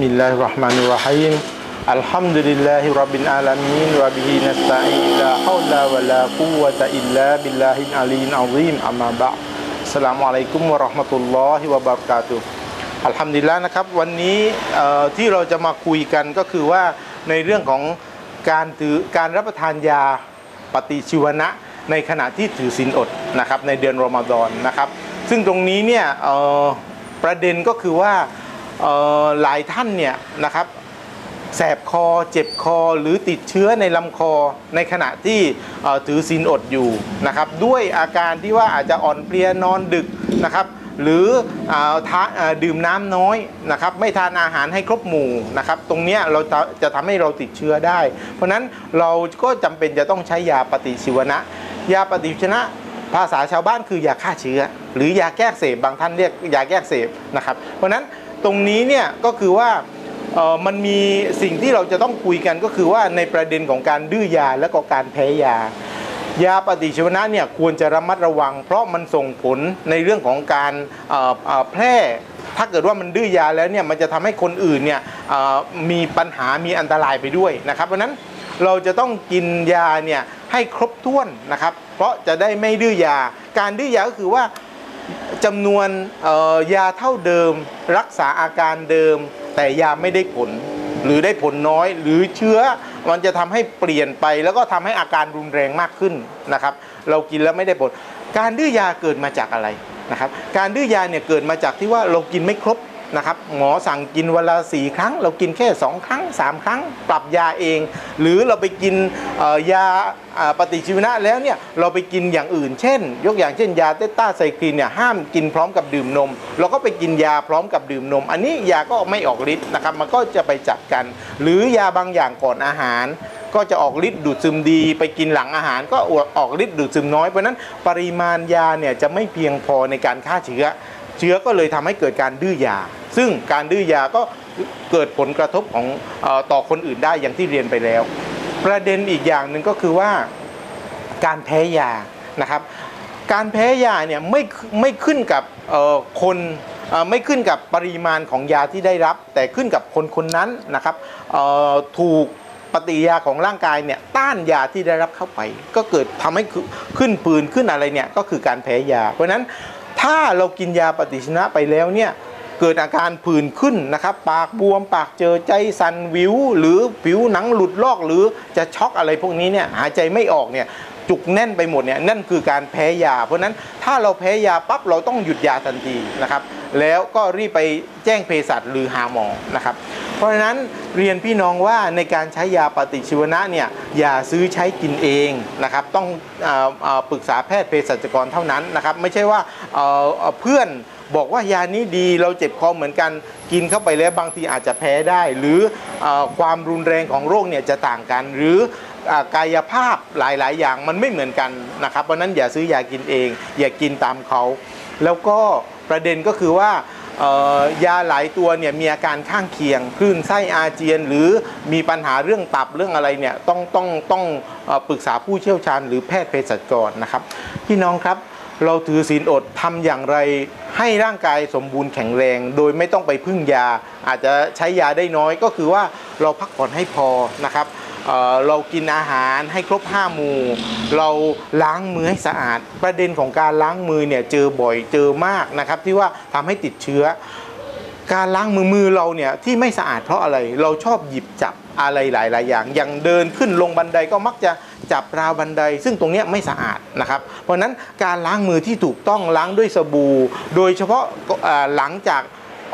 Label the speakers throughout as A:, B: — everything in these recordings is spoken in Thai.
A: بسم الله الرحمن الرحيم الحمد لله رب العالمين وبه نستعين لا حول ولا قوة إلا بالله العلي العظيم أما بعد السلام عليكم ورحمة الله وبركاته อัลฮัมดุลิลละนะครับวันนี้ที่เราจะมาคุยกันก็คือว่าในเรื่องของการถือการรับประทานยาปฏิชีวนะ ในขณะที่ถือศีลอดนะครับในเดือนรอมฎอนนะครับ ซึ่งตรงนี้เนี่ยประเด็นก็คือว่า หลายท่านเนี่ยนะครับแสบคอเจ็บคอหรือติดเชื้อในลำคอในขณะที่ถือศีลอดอยู่นะครับ ด้วยอาการที่ว่าอาจจะอ่อนเพลียนอนดึกนะครับ หรือออทดื่มน้ำน้อยนะครับ ไม่ทานอาหารให้ครบหมู่นะครับ ตรงนี้เราจะจะทำให้เราติดเชื้อได้ เพราะนั้นเราก็จำเป็นจะต้องใช้ยาปฏิชีวนะ ยาปฏิชีวนะภาษาชาวบ้านคือยาฆ่าเชื้อ หรือยาแก้เสบบางท่านเรียกยาแก้เสบนะครับ เพราะนั้น ตรงนี้เนี่ยก็คือว่ามันมีสิ่งที่เราจะต้องคุยกันก็คือว่าในประเด็นของการดื้อยาและก็การแพ้ยา ยาปฏิชีวนะเนี่ยควรจะระมัดระวัง เพราะมันส่งผลในเรื่องของการแพร่ถ้าเกิดว่ามันดื้อยาแล้วเนี่ยมันจะทำให้คนอื่นเนี่ยมีปัญหามีอันตรายไปด้วยนะครับเพราะนั้นเราจะต้องกินยาเนี่ยให้ครบถ้วนนะครับ เพราะจะได้ไม่ดื้อยา การดื้อยาก็คือว่า จำนวนยาเท่าเดิม รักษาอาการเดิม แต่ยาไม่ได้ผล หรือได้ผลน้อย หรือเชื้อมันจะทำให้เปลี่ยนไป แล้วก็ทำให้อาการรุนแรงมากขึ้นนะครับ เรากินแล้วไม่ได้ผล การดื้อยาเกิดมาจากอะไรนะครับ การดื้อยาเนี่ยเกิดมาจากที่ว่าเรากินไม่ครบ นะครับหมอสั่งกินวันละสี่ครั้ง เรากินแค่ 2 ครั้ง 3 ครั้ง ปรับยาเอง หรือเราไปกินยาปฏิชีวนะแล้วเนี่ยเราไปกินอย่างอื่น เช่น ยกอย่างเช่น ยาเตต้าไซคลินเนี่ยห้ามกินพร้อมกับดื่มนม เราก็ไปกินยาพร้อมกับดื่มนม อันนี้ยาก็ไม่ออกฤทธิ์นะครับมันก็จะไปจับกัน หรือยาบางอย่างก่อนอาหารก็จะออกฤทธิ์ดูดซึมดี ไปกินหลังอาหารก็ออกฤทธิ์ดูดซึมน้อยเพราะฉะนั้นปริมาณยาเนี่ยจะไม่เพียงพอในการฆ่าเชื้อ เชื้อก็เลยทำให้เกิดการดื้อยา ซึ่งการดื้อยาก็เกิดผลกระทบของอต่อคนอื่นได้อย่างที่เรียนไปแล้ว ประเด็นอีกอย่างหนึ่งก็คือว่าการแพ้ยานะครับการแพ้ยาเนี่ยไม่ไม่ขึ้นกับคนไม่ขึ้นกับปริมาณของยาที่ได้รับ แต่ขึ้นกับคนคนนั้นนะครับถูกปฏิยาของร่างกายเนี่ยต้านยาที่ได้รับเข้าไป ก็เกิดทำให้ขึ้นขึ้นปืนขึ้นอะไรเนี่ยก็คือการแพ้ยา เพราะฉะนั้น ถ้าเรากินยาปฏิชีวนะไปแล้วเนี่ยเกิดอาการผื่นขึ้นนะครับ ปากบวมปากเจอใจสั่นวิว หรือผิวหนังหลุดลอกหรือจะช็อกอะไรพวกนี้เนี่ยหายใจไม่ออกเนี่ยจุกแน่นไปหมดเนี่ยนั่นคือการแพ้ยา เพราะฉะนั้นถ้าเราแพ้ยาปั๊บเราต้องหยุดยาทันทีนะครับ แล้วก็รีบไปแจ้งเภสัชหรือหาหมอนะครับ เพราะฉะนั้นเรียนพี่น้องว่าในการใช้ยาปฏิชีวนะเนี่ยอย่าซื้อใช้กินเองนะครับต้องออปรึกษาแพทย์เภสัชกรเท่านั้นนะครับไม่ใช่ว่าเอ่อเอ่อเพื่อนบอกว่ายานี้ดีเราเจ็บคอเหมือนกันกินเข้าไปแล้วบางทีอาจจะแพ้ได้ หรืออความรุนแรงของโรคเนี่ยจะต่างกัน หรือกายภาพหลาย ๆ อย่างมันไม่เหมือนกันนะครับเพราะนั้นอย่าซื้อยากินเอง อย่ากินตามเขา แล้วก็ประเด็นก็คือว่า ยาหลายตัวเนี่ยมีอาการข้างเคียงคลื่นไส้อาเจียน หรือมีปัญหาเรื่องตับเรื่องอะไรเนี่ยต้องต้องต้องปรึกษาผู้เชี่ยวชาญ หรือแพทย์เภสัชกรนะครับพี่น้องครับเราถือศีลอดทำอย่างไรให้ร่างกายสมบูรณ์แข็งแรง โดยไม่ต้องไปพึ่งยา อาจจะใช้ยาได้น้อยก็คือว่าเราพักผ่อนให้พอนะครับ เเรากินอาหารให้ครบห้าหมู่ เราล้างมือให้สะอาด ประเด็นของการล้างมือเนี่ยเจอบ่อยเจอมากนะครับ ที่ว่าทำให้ติดเชื้อ การล้างมือมือเราเนี่ยที่ไม่สะอาดเพราะอะไรเราชอบหยิบจับอะไรหลาย ๆ อย่าง อย่างเดินขึ้นลงบันไดก็มักจะจับราวบันได ซึ่งตรงนี้ไม่สะอาดนะครับ เพราะฉะนั้นการล้างมือที่ถูกต้องล้างด้วยสบู่ โดยเฉพาะหลังจาก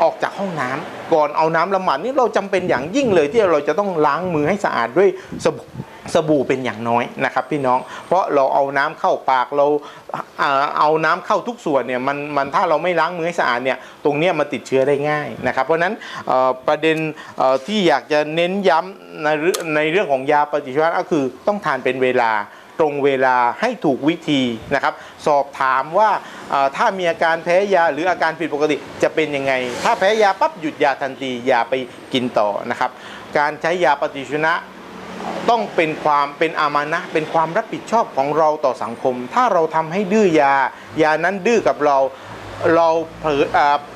A: ออกจากห้องน้ำก่อนเอาน้ำละหมาดนี่เราจำเป็นอย่างยิ่งเลยที่เราจะต้องล้างมือให้สะอาดด้วยสบู่สบู่เป็นอย่างน้อยนะครับพี่น้อง เพราะเราเอาน้ำเข้าปากเราเอาน้ำเข้าทุกส่วนเนี่ยมันมันถ้าเราไม่ล้างมือให้สะอาดเนี่ยตรงเนี้ยมันติดเชื้อได้ง่ายนะครับ เพราะฉะนั้นประเด็นที่อยากจะเน้นย้ำในในเรื่องของยาปฏิชีวนะก็คือต้องทานเป็นเวลา ตรงเวลาให้ถูกวิธีนะครับ สอบถามว่าถ้ามีอาการแพ้ยาหรืออาการผิดปกติจะเป็นยังไง ถ้าแพ้ยาปั๊บหยุดยาทันทีอย่าไปกินต่อนะครับ การใช้ยาปฏิชีวนะต้องเป็นความเป็นอามานะเป็นความรับผิดชอบของเราต่อสังคม ถ้าเราทำให้ดื้อยายานั้นดื้อกับเราเราเผอ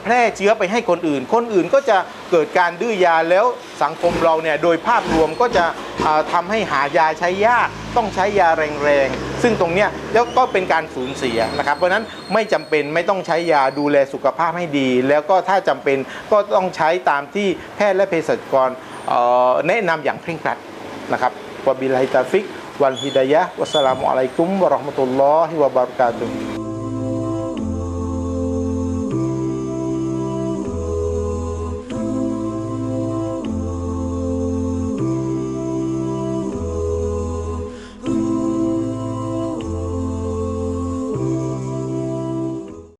A: แพร่เชื้อไปให้คนอื่น คนอื่นก็จะเกิดการดื้อยาแล้วสังคมเราเนี่ยโดยภาพรวมก็จะอ่าทำให้หายาใช้ยาก ต้องใช้ยาแรงๆ ซึ่งตรงเนี้ยแล้วก็เป็นการสูญเสียนะครับ เพราะนั้นไม่จำเป็นไม่ต้องใช้ยาดูแลสุขภาพให้ดี แล้วก็ถ้าจำเป็นก็ต้องใช้ตามที่แพทย์และเภสัชกรแนะนำอย่างเคร่งครัดนะครับวบิลลาฮิตาฟิกวันฮิดายะวัสสลามุอะลัยกุมวะราะห์มะตุลลอฮิวะบาราะกาตุฮ์